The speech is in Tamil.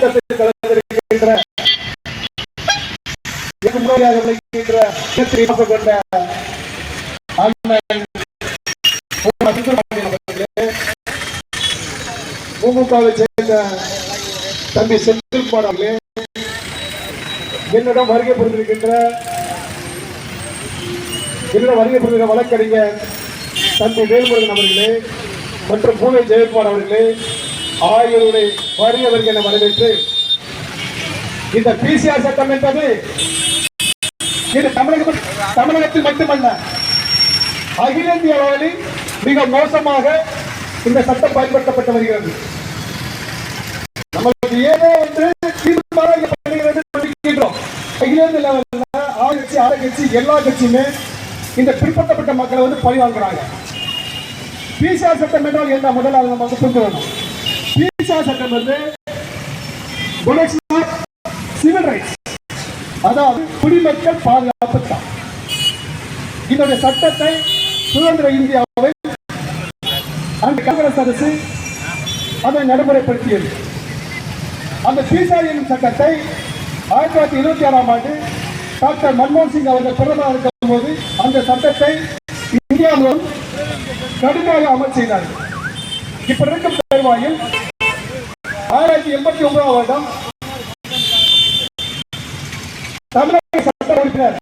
கூட்டத்தில் கலந்திருக்கின்ற எனக்கு விளங்குகின்ற திமுகவை சேர்ந்த தம்பி செந்தில்குமார் அவர்களே என்னிடம் வருகை புரிந்திருக்கின்ற என்னிடம் வருகை வழக்கறிஞர் தம்பி வேல்முருகன் அவர்களே மற்றும் பூனை ஜெயக்குமார் அவர்களே ஆகியோருடைய வருகிறவர்கள் என வரவேற்று இந்த பிசிஆர் சட்டம் என்பது இது தமிழகம் தமிழகத்தில் மட்டுமல்ல அகில இந்திய அளவில் மிக மோசமாக இந்த சட்டம் பயன்படுத்தப்பட்டு வருகிறது. நமக்கு ஏதோ என்று தீர்மானப்படுகிறது அகில இந்திய லெவலில் ஆளுங்கட்சி எல்லா கட்சியுமே இந்த பிற்படுத்தப்பட்ட மக்களை வந்து பழி வாங்குறாங்க. பிசிஆர் சட்டம் என்றால் என்ன? முதல்ல நம்ம வந்து புரிந்து வேணும் சட்டம் வந்து சிவில் ரைட்ஸ் அதாவது குடிமக்கள் பாதுகாப்பு தான். இதனுடைய சட்டத்தை சுதந்திர இந்தியாவை அந்த காங்கிரஸ் அரசு அதை நடைமுறைப்படுத்தியது. அந்த பிசாரி எனும் சட்டத்தை ஆயிரத்தி தொள்ளாயிரத்தி இருபத்தி ஆறாம் ஆண்டு டாக்டர் மன்மோகன் சிங் அவர்கள் பிரதமராக இருக்கும் போது அந்த சட்டத்தை இந்தியா முழுவதும் கடுமையாக அமல் செய்தார்கள். இப்ப இருக்கும் தருவாயில் தொள்ளாயிரத்தி எண்பத்தி ஒன்பதாம் வருடம் தமிழக சட்ட உறுப்பினர்